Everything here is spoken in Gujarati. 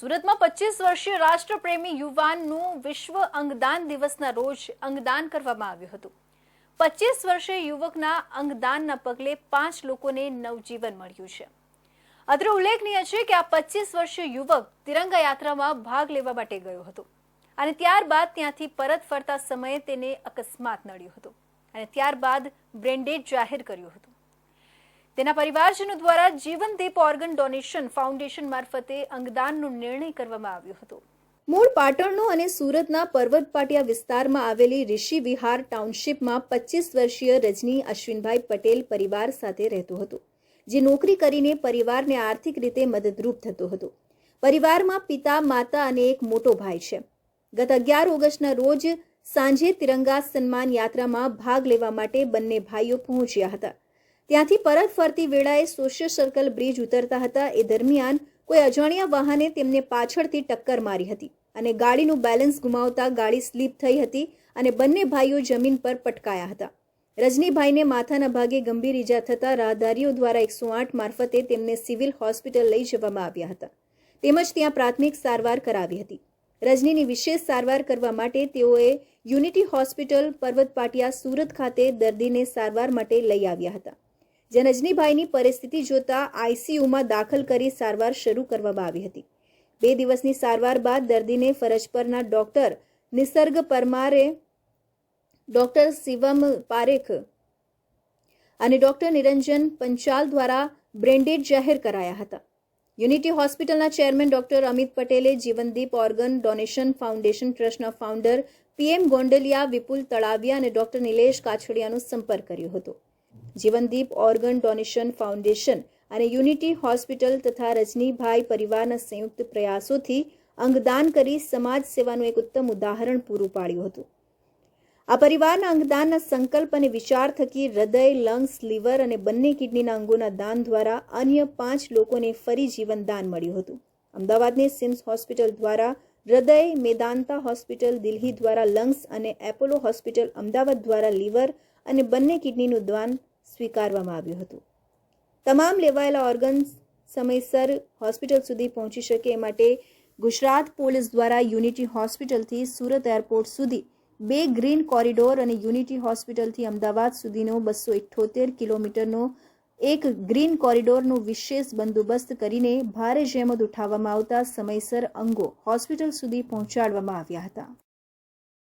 સુરતમાં પચીસ વર્ષીય રાષ્ટ્રપ્રેમી યુવાનનું વિશ્વ અંગદાન દિવસના રોજ અંગદાન કરવામાં આવ્યું હતું. પચીસ વર્ષીય યુવકના અંગદાનના પગલે પાંચ લોકોને નવજીવન મળ્યું છે. અત્રે ઉલ્લેખનીય છે કે આ પચીસ વર્ષીય યુવક તિરંગા યાત્રામાં ભાગ લેવા માટે ગયો હતો અને ત્યારબાદ ત્યાંથી પરત ફરતા સમયે તેને અકસ્માત નડ્યો હતો અને ત્યારબાદ બ્રેન્ડેડ જાહેર કર્યું હતું. તેના પરિવારજનો દ્વારા જીવનદીપ ઓર્ગન ડોનેશન ફાઉન્ડેશન મારફતે અંગદાનનો નિર્ણય કરવામાં આવ્યો હતો. મૂળ પાટણનો અને સુરતના પર્વત પાટિયા વિસ્તારમાં આવેલી ઋષિ વિહાર ટાઉનશીપમાં પચીસ વર્ષીય રજની અશ્વિનભાઈ પટેલ પરિવાર સાથે રહેતો હતો, જે નોકરી કરીને પરિવારને આર્થિક રીતે મદદરૂપ થતો હતો. પરિવારમાં પિતા, માતા અને એક મોટો ભાઈ છે. ગત અગિયાર ઓગસ્ટના રોજ સાંજે તિરંગા સન્માન યાત્રામાં ભાગ લેવા માટે બંને ભાઈઓ પહોંચ્યા હતા. ત્યાંથી પરત ફરતી વેળાએ સોશિયલ સર્કલ બ્રિજ ઉતરતા હતા. એ દરમિયાન કોઈ અજાણ્યા વાહને તેમને પાછળથી ટક્કર મારી હતી અને ગાડીનું બેલેન્સ ગુમાવતા ગાડી સ્લીપ થઈ હતી અને બંને ભાઈઓ જમીન પર પટકાયા હતા. રજનીભાઈને માથાના ભાગે ગંભીર ઈજા થતાં રાહદારીઓ દ્વારા એકસો આઠ મારફતે તેમને સિવિલ હોસ્પિટલ લઈ જવામાં આવ્યા હતા. તેમજ ત્યાં પ્રાથમિક સારવાર કરાવી હતી. રજનીની વિશેષ સારવાર કરવા માટે તેઓએ યુનિટી હોસ્પિટલ પર્વત પાટિયા સુરત ખાતે દર્દીને સારવાર માટે લઈ આવ્યા હતા. જ્યાં રજનીભાઈની પરિસ્થિતિ જોતા આઈસીયુમાં દાખલ કરી સારવાર શરૂ કરવામાં આવી હતી. બે દિવસની સારવાર બાદ દર્દીને ફરજ પરના ડોક્ટર નિસર્ગ પરમારે ડોક્ટર શિવમ પારેખ અને ડોક્ટર નિરંજન પંચાલ દ્વારા બ્રેન્ડેડ જાહેર કરાયા હતા. યુનિટી હોસ્પિટલના ચેરમેન ડોક્ટર અમિત પટેલે જીવનદીપ ઓર્ગન ડોનેશન ફાઉન્ડેશન ટ્રસ્ટના ફાઉન્ડર પીએમ ગોંડલિયા વિપુલ તળાવિયા અને ડોક્ટર નિલેશ કાછડિયાનો સંપર્ક કર્યો હતો. જીવનદીપ ઓર્ગન ડોનેશન ફાઉન્ડેશન અને યુનિટી હોસ્પિટલ તથા રજનીભાઈ પરિવારના સંયુક્ત પ્રયાસોથી અંગદાન કરી સમાજ સેવાનું એક ઉત્તમ ઉદાહરણ પૂરું પાડ્યું હતું. આ પરિવારના અંગદાનના સંકલ્પ અને વિચાર થકી હૃદય લંગ્સ લીવર અને બંને કિડનીના અંગોના દાન દ્વારા અન્ય પાંચ લોકોને ફરી જીવન દાન મળ્યું હતું. અમદાવાદની સિમ્સ હોસ્પિટલ દ્વારા હૃદય, મેદાંતા હોસ્પિટલ, દિલ્હી દ્વારા લંગ્સ અને એપોલો હોસ્પિટલ અમદાવાદ દ્વારા લીવર અને બંને કિડનીનું દાન સ્વીકારવામાં આવ્યું હતું. તમામ લેવાયેલા ઓર્ગન્સ સમયસર હોસ્પિટલ સુધી પહોંચી શકે એ માટે ગુજરાત પોલીસ દ્વારા યુનિટી હોસ્પિટલથી સુરત એરપોર્ટ સુધી બે ગ્રીન કોરિડોર અને યુનિટી હોસ્પિટલથી અમદાવાદ સુધીનો બસો ઇઠ્ઠોતેર કિલોમીટરનો એક ગ્રીન કોરિડોરનો વિશેષ બંદોબસ્ત કરીને ભારે જહેમત ઉઠાવવામાં આવતા સમયસર અંગો હોસ્પિટલ સુધી પહોંચાડવામાં આવ્યા હતા.